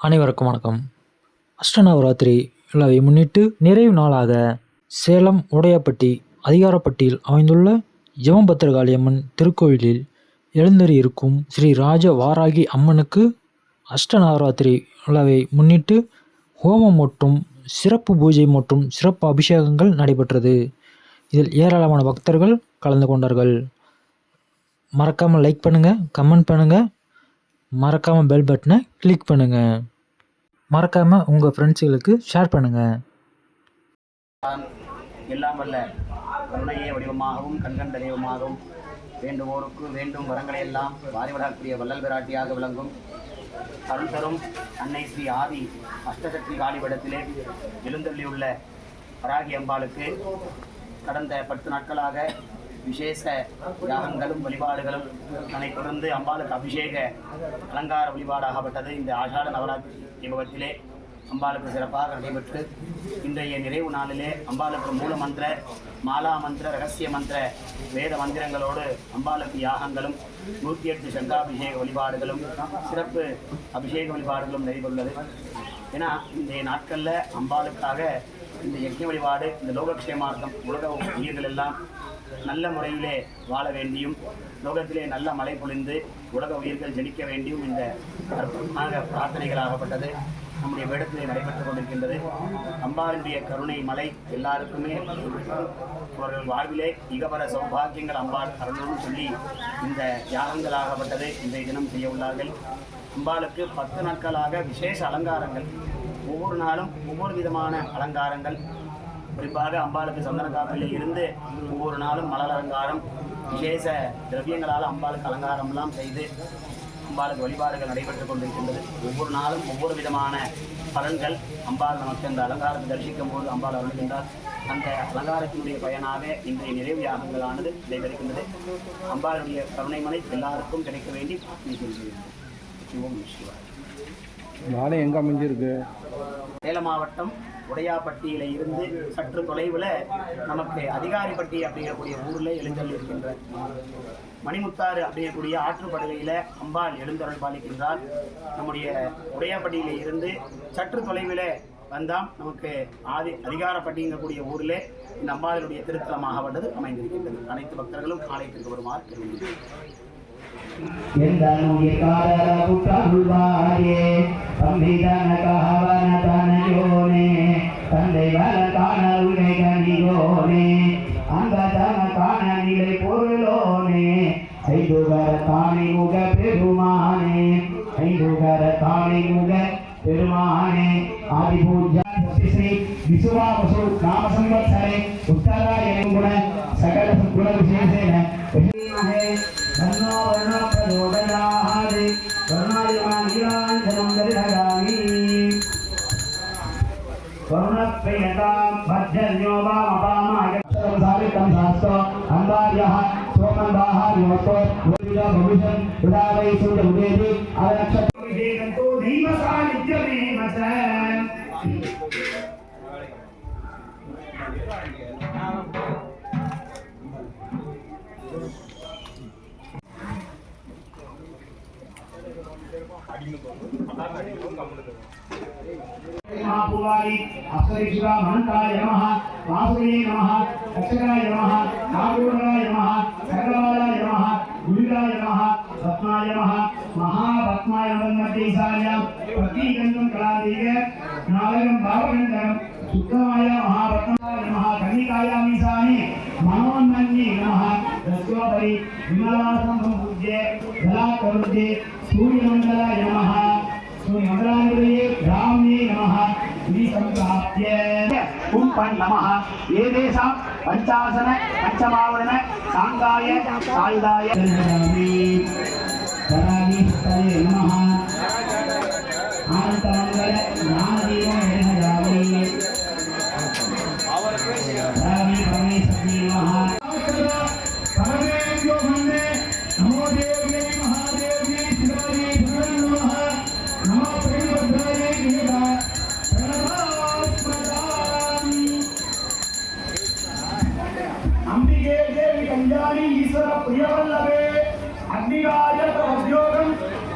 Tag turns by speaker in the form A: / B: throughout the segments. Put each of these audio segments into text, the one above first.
A: அனைவருக்கும் வணக்கம். அஷ்டநவராத்திரி விழாவை முன்னிட்டு நிறைவு நாளாக சேலம் உடையாப்பட்டி அதிகாரப்பட்டியில் அமைந்துள்ள ஜெபம்பத்திரகாளியம்மன் திருக்கோயிலில் எழுந்தருளி இருக்கும் ஸ்ரீ ராஜ வாராகி அம்மனுக்கு அஷ்டநவராத்திரி விழாவை முன்னிட்டு ஹோமம் மற்றும் சிறப்பு பூஜை மற்றும் சிறப்பு அபிஷேகங்கள் நடைபெற்றது. இதில் ஏராளமான பக்தர்கள் கலந்து கொண்டார்கள். மறக்காமல் லைக் பண்ணுங்கள் கமெண்ட் பண்ணுங்கள் மறக்காமல் பெல் பட்டனை கிளிக் பண்ணுங்கள் மறக்காமல் உங்கள் ஃப்ரெண்ட்ஸுகளுக்கு ஷேர் பண்ணுங்கள்
B: எல்லாம் வல்ல கருணையே வடிவமாகவும் கண்கண்ட தெய்வமாகவும் வேண்டுவோருக்கு வேண்டும் வரங்களை எல்லாம் வாரிவிடக்கூடிய வள்ளல் பிராட்டியாக விளங்கும். அருள் தரும் அன்னை ஸ்ரீ ஆதி அஷ்டசக்தி காலிபடத்திலே எழுந்தள்ளியுள்ள வராகி அம்பாளுக்கு கடந்த பத்து நாட்களாக விசேஷ யாகங்களும் வழிபாடுகளும் அதனைத் தொடர்ந்து அம்பாளுக்கு அபிஷேக அலங்கார வழிபாடாகப்பட்டது. இந்த ஆஷாட நவராத்திரி வைபவத்திலே அம்பாளுக்கு சிறப்பாக நடைபெற்று இன்றைய நிறைவு நாளிலே அம்பாளுக்கு மூல மந்திர மாலா மந்திர ரகசிய மந்திர வேத மந்திரங்களோடு அம்பாளுக்கு யாகங்களும் நூற்றி எட்டு சங்காபிஷேக வழிபாடுகளும் சிறப்பு அபிஷேக வழிபாடுகளும் நடைபெறுள்ளது ஏன்னா இன்றைய நாட்களில் அம்பாளுக்காக இந்த யஜ்ய வழிபாடு இந்த லோகக்ஷேமார்த்தம் உலக உயிர்கள் எல்லாம் நல்ல முறையிலே வாழ வேண்டியும் லோகத்திலே நல்ல மழை பொழிந்து உலக உயிர்கள் ஜெனிக்க வேண்டியும் இந்த அற்புதமாக பிரார்த்தனைகளாகப்பட்டது. நம்முடைய வேடத்திலே நடைபெற்றுக் கொண்டிருக்கின்றது. அம்பாளுடைய கருணை மலை எல்லாருக்குமே அவர்கள் வாழ்விலே இகபர சௌபாகியங்கள் அம்பாள் அருளும் சொல்லி இந்த யாகங்களாகப்பட்டது. இன்றைய தினம் செய்ய உள்ளார்கள். அம்பாளுக்கு பத்து நாட்களாக விசேஷ அலங்காரங்கள். ஒவ்வொரு நாளும் ஒவ்வொரு விதமான அலங்காரங்கள். குறிப்பாக அம்பாளுக்கு சந்தன காப்பில் இருந்து ஒவ்வொரு நாளும் மலர் அலங்காரம் விசேஷ திரவியங்களால் அம்பாளுக்கு அலங்காரம்லாம் செய்து அம்பாளுக்கு வழிபாடுகள் நடைபெற்றுக் கொண்டிருக்கின்றது. ஒவ்வொரு நாளும் ஒவ்வொரு விதமான பலன்கள் அம்பாள் நமக்கு அந்த அலங்காரத்தை தரிசிக்கும் போது அம்பாள் அருள்கின்றார். அந்த அலங்காரத்தினுடைய பயனாக இன்றைய நிறைவு யாகங்களானது நடைபெறுகின்றது. அம்பாளுடைய கருணைமனை எல்லாருக்கும் கிடைக்க வேண்டி சிவம் சிவாய்
C: யானை எங்கே அமைஞ்சிருக்கு?
B: சேலம் மாவட்டம் உடையாப்பட்டியில இருந்து சற்று தொலைவில் நமக்கு அதிகாரிப்பட்டி அப்படிங்கக்கூடிய ஊரில் எழுந்தருள் இருக்கின்ற மணிமுத்தாறு அப்படிங்கக்கூடிய ஆற்றுப்படுகையில் அம்பாள் எழுந்தருள் பாலிக்கின்றார் நம்முடைய உடையாப்பட்டியில இருந்து சற்று தொலைவில் வந்தால் நமக்கு ஆதி அதிகாரப்பட்டிங்கக்கூடிய ஊரில் இந்த அம்பாளுடைய திருத்தலமாகப்பட்டது அமைந்திருக்கின்றது. அனைத்து பக்தர்களும் ஆலயத்திற்கு வருமாறு தெரிவிக்கிறேன்
D: वर्तमाने आदिभूत छत्तीसरी विशुवा वसु नाम संवत्सरे उत्तरायणे गुण सकल गुण विशेषेण विशेषमहे धन्नो वर्ण प्रचोदयाहारे वर्णायुमान नीलाञ्जनं दरिढगामि वरुणप्रियतां भद्रन्यो वामपामागतं सावितं शास्त्र अन्वार्यः सोमन्दाः योतो भविष्यं उदावै सूर्य उदेति अवनक्षत्र विशेषन्तो దైవ సాన్నిధ్యమేవ మహాపువారి అప్సరేశ్వర మహంతాయ నమ వాసుదే నమ రక్షకాయ నమ నాగోడరాయ నమ సకలవాలాయ నమ గుడిరాయ నమ गुरुराय नमः रत्नाय नमः महारत्नाय नमः प्रतीकन्दं कलादेव नागं भावगन्धं शुद्धमाय महारत्नाय नमः कन्निकायामीशानि मनोन्मन्ये नमः दस्योपरि विमलासं संपूज्य जलाकरुद्ये सूर्यमण्डलाय नमः सूर्यमण्डलानिलये ब्राह्म्ये नमः इति सम्प्राप्य कुम्पन् नमः एतेषां பஞ்சாசன பஞ்சமாவரண சாங்காய சாயுதாய.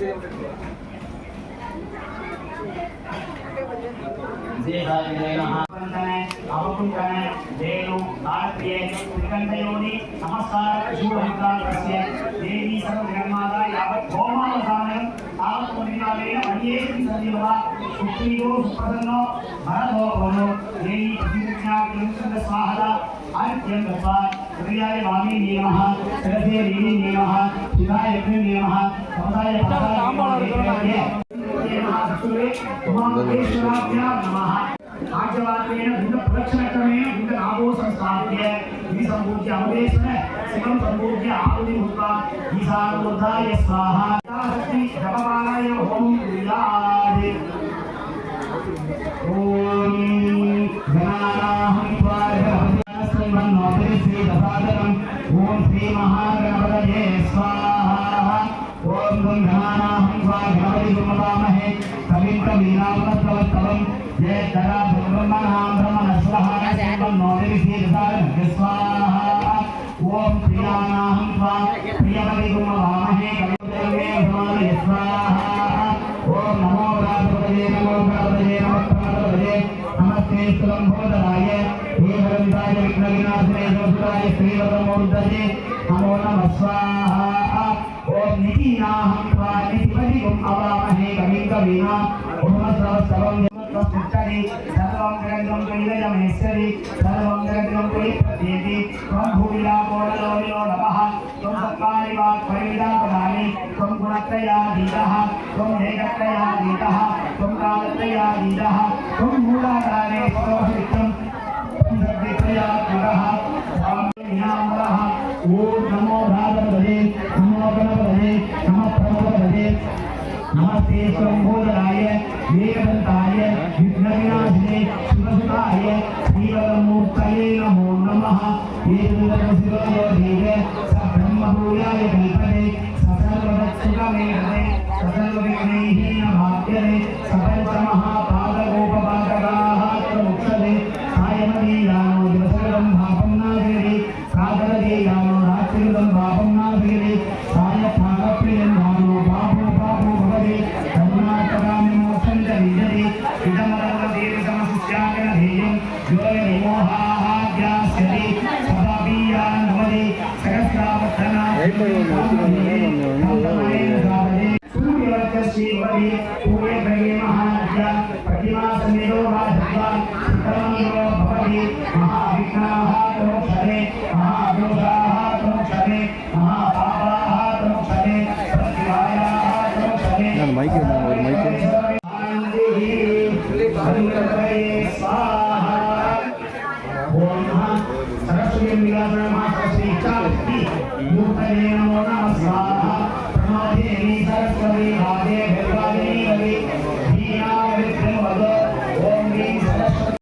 D: नमस्कारस्य देवी सर्वजगन्माता यावत् भौमावसानं तावत् परिणामेन अन्येऽपि सदैवा सुप्रियो सुप्रसन्नो भरतो भवो देवी प्रतिदक्षिणा स्वाहा अर्घ्यं दत्वा हृदयाय वामी नियमः शिरसे रीणी नियमः शिवाय यज्ञ नियमः समताय आज्यवाक्येन भिन्नप्रदक्षिणक्रमेण भिन्ननाभो संस्थाप्य द्विसम्पूज्य अवदेशन शिवं सम्पूज्य आहुति भूत्वा ईशानुबुद्धाय स्वाहा। जपमानय होमं कुर्यात् ॐ श्रीमहागणपतये स्वाहा ॐ गुन्धानां स्वागणपति गुरुमतामहे कविं कवीनामस्तवस्तवं जय धरा ब्रह्मणां ब्रह्मणस्वः शिवं नोदिविशीर्षागणस्य स्वाहा ॐ प्रियाणां स्वा प्रियपति गुरुमतामहे कविदेवे भवानय स्वाहा ॐ नमो प्रापदये नमो प्रापदये नमः प्रापदये नमस्ते सुलम्भोदराय श्रीवतमूर्धसे नमो नमः स्वाहा। ॐ नितीनाहं प्राणिपतिम् अवामहे कविं कवीना ओमस्रवस्तवं सर्वं ग्रन्थं कुलिलयमहेश्वरि सर्वं ग्रन्थं कुलिप्रत्येति त्वं भूमिलाकोडलोलिलो नमः। त्वं सत्त्वानि वाक्परिविदापदानि त्वं गुणत्रया गीतः त्वं एकत्रया गीतः त्वं कालत्रया गीतः त्वं मूलाकारे स्वरोहितं त्वं सर्वत्रया पुरः नमस्ते शंभोदराय वेदभंताय विघ्नविनाशिने शिवसुताय श्रीवरमूर्तये नमो नमः। वेदशिवयो देव सब्रह्मभूयाय कल्पते ससर्वदत्सुखमे हरे ससर्वविघ्नैः न भाग्यते सफलतमः पादगोपपादकाः च मुक्षते सायमदीयान् प्रतिमासमेतो राजभुवा सुकरमयो भवति महाविघ्नाः प्रोक्षते महादोषाः प्रोक्षते महापापाः प्रोक्षते प्रतिमायाः प्रोक्षते
C: मैके मैके स्वाहा